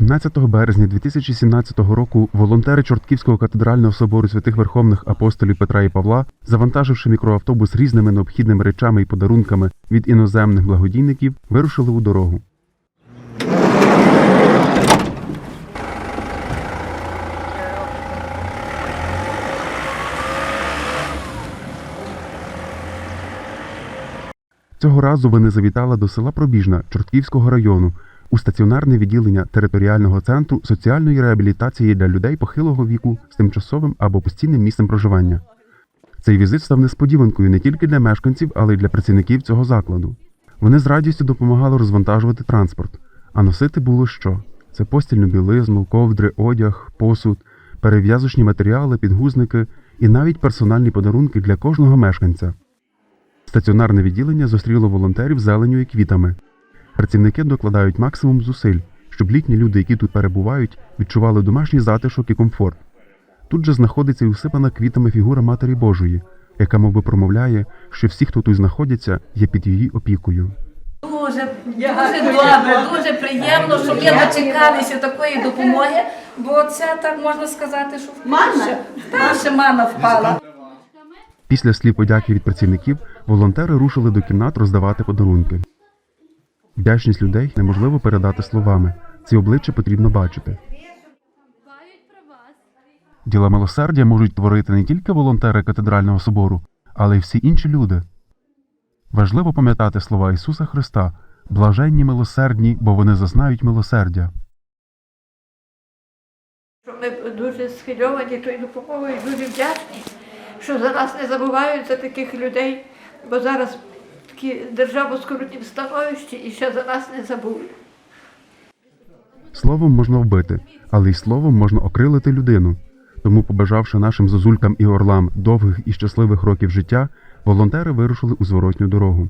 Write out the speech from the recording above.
17 березня 2017 року волонтери Чортківського катедрального собору святих Верховних апостолів Петра і Павла, завантаживши мікроавтобус різними необхідними речами і подарунками від іноземних благодійників, вирушили у дорогу. Цього разу вони завітали до села Пробіжна Чортківського району у стаціонарне відділення територіального центру соціальної реабілітації для людей похилого віку з тимчасовим або постійним місцем проживання. Цей візит став несподіванкою не тільки для мешканців, але й для працівників цього закладу. Вони з радістю допомагали розвантажувати транспорт, а носити було що: це постільну білизну, ковдри, одяг, посуд, перев'язочні матеріали, підгузники і навіть персональні подарунки для кожного мешканця. Стаціонарне відділення зустріло волонтерів зеленю і квітами. Працівники докладають максимум зусиль, щоб літні люди, які тут перебувають, відчували домашній затишок і комфорт. Тут же знаходиться і усипана квітами фігура Матері Божої, яка мовби промовляє, що всі, хто тут знаходяться, є під її опікою. Дуже, дуже добре, дуже приємно, що ми дочекалися такої допомоги, бо це так можна сказати, що вперше, вперше мана впала. Після слів подяки від працівників волонтери рушили до кімнат роздавати подарунки. Вдячність людей неможливо передати словами. Ці обличчя потрібно бачити. Діла милосердя можуть творити не тільки волонтери катедрального собору, але й всі інші люди. Важливо пам'ятати слова Ісуса Христа блаженні милосердні, бо вони зазнають милосердя. Ми дуже схвильовані тою допомогою, дуже вдячні, що за нас не забувають за таких людей, бо зараз такі державу скрутнім становищі і ще за нас не забули. Словом можна вбити, але й словом можна окрилити людину. Тому, побажавши нашим зозулькам і орлам довгих і щасливих років життя, волонтери вирушили у зворотню дорогу.